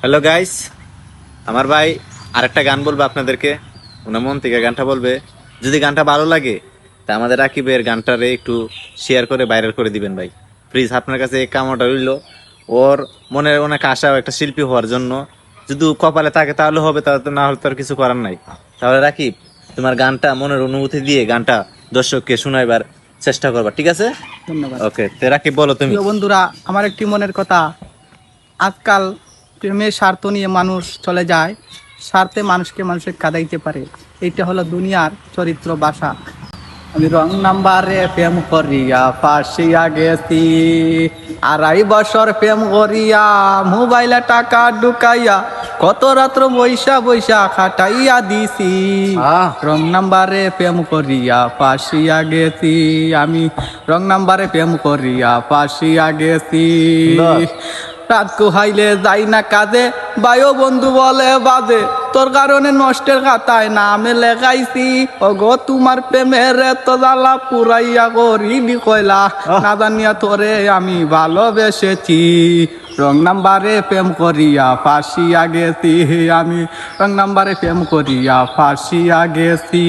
Hello guys আমার ভাই আরেকটা গান বলবে আপনাদেরকে। ওনার মন থেকে গানটা বলবে। যদি গানটা ভালো লাগে তা আমাদের রাকিবের গানটারে একটু শেয়ার করে ভাইরাল করে দিবেন ভাই। প্লিজ আপনার কাছে এই কামটা রইল। ওর মনের অনেক আশা একটা শিল্পী হওয়ার জন্য। যদি কপালে থাকে তাহলে হবে তাহলে তো না হলে তো আর কিছু করার নাই। তাহলে রাকিব তোমার গানটা মনের অনুভূতি দিয়ে গানটা দর্শককে শোনাইবার চেষ্টা করবা ঠিক আছে? ধন্যবাদ। ওকে তো রাকিব বলো তুমি। বন্ধুরা আমার একটি মনের কথা। আজকাল প্রেমের স্বার্থ নিয়ে মানুষ চলে যায় স্বার্থে মানুষকে মানুষের কাদাইতে পারে। এইটা হলো দুনিয়ার চরিত্র বাসা। আমি রং নাম্বারে প্রেম করিয়া ফাঁসিয়া গেছি। আড়াই বছর প্রেম করিয়া মোবাইলে টাকা ঢুকাইয়া কত রাত্র বৈশা বৈশা খাটাইয়া দিছি। রং নাম্বারে প্রেম করিয়া ফাঁসিয়া গেছি। আমি রং নাম্বারে প্রেম করিয়া ফাঁসিয়া গেছি। রাত কুহাইলে যাই না কাজে বায়ু বন্ধু বলে বাজে তোর কারণে নষ্টের খাতায় নামে লেখাইছি। ও গো তোমার প্রেমের তো জ্বালা পুরাইয়া করিলি কয়লা। না জানিয়া তোরে আমি ভালোবেসেছি। রং নাম্বারে প্রেম করিয়া ফাঁসিয়া গেছি। আমি রং নাম্বারে প্রেম করিয়া ফাঁসিয়া গেছি।